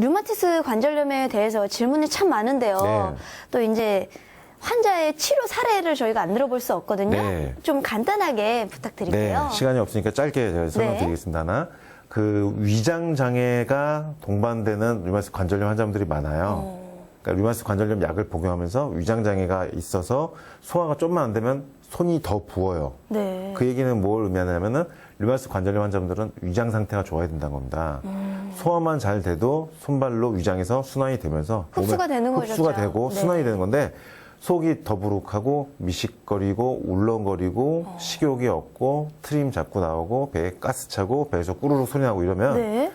류마티스 관절염에 대해서 질문이 참 많은데요. 네. 또 이제 환자의 치료 사례를 저희가 안 들어볼 수 없거든요. 네. 좀 간단하게 부탁드릴게요. 네, 시간이 없으니까 짧게 제가 설명드리겠습니다. 하나, 그 위장 장애가 동반되는 류마티스 관절염 환자분들이 많아요. 어. 그러니까 류마티스 관절염 약을 복용하면서 위장 장애가 있어서 소화가 좀만 안 되면 손이 더 부어요. 네. 그 얘기는 뭘 의미하냐면은 류마티스 관절염 환자분들은 위장 상태가 좋아야 된다는 겁니다. 음. 소화만 잘 돼도 손발로 위장에서 순환이 되면서 흡수가 되는 거죠. 흡수가 되고 네. 순환이 되는 건데 속이 더부룩하고 미식거리고 울렁거리고 어. 식욕이 없고 트림 자꾸 나오고 배에 가스 차고 배에서 꾸르륵 소리 나고 이러면 네.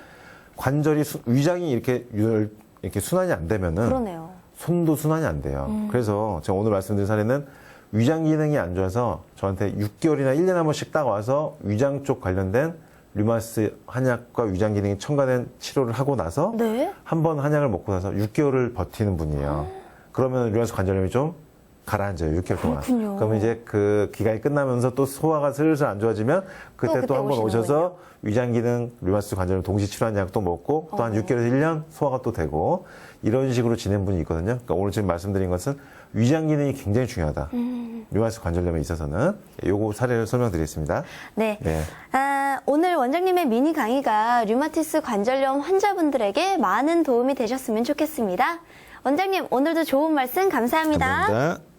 관절이 수- 위장이 이렇게 유- 이렇게 순환이 안 되면은 그러네요. 손도 순환이 안 돼요. 음. 그래서 제가 오늘 말씀드린 사례는 위장 기능이 안 좋아서 저한테 6개월이나 1년에 한 번씩 딱 와서 위장 쪽 관련된 류마스 한약과 위장 기능이 첨가된 치료를 하고 나서 네. 한 번 한약을 먹고 나서 6개월을 버티는 분이에요. 그러면 류마스 관절염이 좀 가라앉아요. 6개월 동안. 그렇군요. 그러면 이제 그 기간이 끝나면서 또 소화가 슬슬 안 좋아지면 그때 또 한 번. 오셔서 위장 기능 류마스 관절염 동시 치료한 약도 먹고 또한 어. 6개월에서 1년 소화가 또 되고 이런 식으로 지낸 분이 있거든요. 그러니까 오늘 지금 말씀드린 것은 위장 기능이 굉장히 중요하다. 음. 류마스 관절염에 있어서는 요거 사례를 설명드리겠습니다. 네. 네. 아, 오늘 원장님의 미니 강의가 류마티스 관절염 환자분들에게 많은 도움이 되셨으면 좋겠습니다. 원장님, 오늘도 좋은 말씀 감사합니다. 감사합니다.